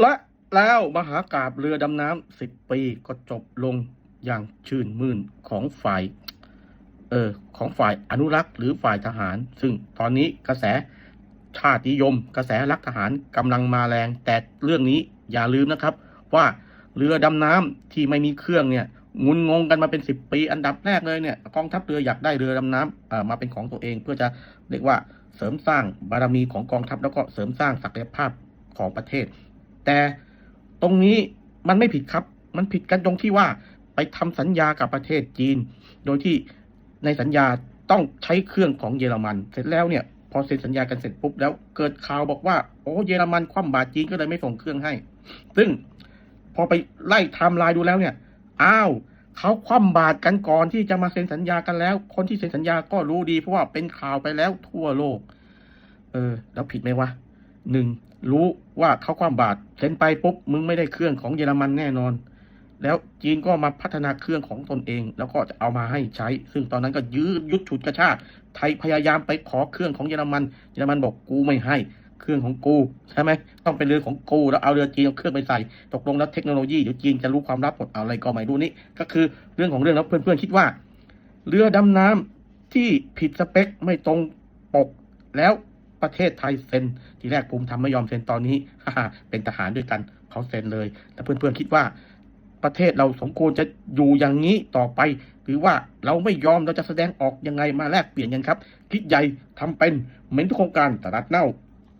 และแล้วมหากาบเรือดำน้ำสิบปีก็จบลงอย่างชื่นมื่นของฝ่ายเออของฝ่ายอนุรักษ์หรือฝ่ายทหาร ซึ่งตอนนี้กระแสชาตินิยม กระแสรักทหารกำลังมาแรง แต่เรื่องนี้อย่าลืมนะครับ ว่าเรือดำน้ำที่ไม่มีเครื่องเนี่ยงุนงงกันมาเป็นสิบปี อันดับแรกเลยเนี่ยกองทัพเรืออยากได้เรือดำน้ำเอ่อมาเป็นของตัวเอง เพื่อจะเรียกว่าเสริมสร้างบารมีของกองทัพแล้วก็เสริมสร้างศักยภาพของประเทศ แต่ตรงนี้มันไม่ผิดครับ มันผิดกันตรงที่ว่าไปทำสัญญากับประเทศจีน โดยที่ในสัญญาต้องใช้เครื่องของเยอรมัน เสร็จแล้วเนี่ยพอเซ็นสัญญากันเสร็จปุ๊บแล้วเกิดข่าวบอกว่าโอ้เยอรมันคว่ำบาตรจีนก็เลยไม่ส่งเครื่องให้ ซึ่งพอไปไล่ไทม์ไลน์ดูแล้วเนี่ย อ้าวเขาคว่ำบาตรกันก่อนที่จะมาเซ็นสัญญากันแล้ว คนที่เซ็นสัญญาก็รู้ดีเพราะว่าเป็นข่าวไปแล้วทั่วโลก เออ แล้วผิดไหมวะหนึ่ง รู้ว่าเขาคว่ำบาตรเซ็นไปปุ๊บมึงไม่ได้เครื่องของเยอรมันแน่นอน แล้วจีนก็มาพัฒนาเครื่องของตนเอง แล้วก็จะเอามาให้ใช้ ซึ่งตอนนั้นก็ยืดยุดฉุดกระชากไทยพยายามไปขอเครื่องของเยอรมันเยอรมันบอกกูไม่ให้เครื่องของกูใช่ไหมต้องเป็นเรือของกูแล้วเอาเรือจีนเอาเครื่องไปใส่ ตกลงแล้วเทคโนโลยีเดี๋ยวจีนจะรู้ความลับหมดเอาอะไรก็ไม่รู้นี่ก็คือเรื่องของเรื่องแล้วเพื่อนๆคิดว่า เรือดำน้ำที่ผิดสเปคไม่ตรงปกแล้ว ประเทศไทยเซ็น ทีแรกภูมิทำไม่ยอมเซ็นตอนนี้เป็นทหารด้วยกันเขาเซ็นเลย แต่เพื่อนๆคิดว่า ประเทศเราสมควรจะอยู่อย่างนี้ต่อไป หรือว่าเราไม่ยอมเราจะแสดงออกยังไงมาแลกเปลี่ยนกันครับ คิดใหญ่ทำเป็นเหม็นทุกโครงการตลาดเน่า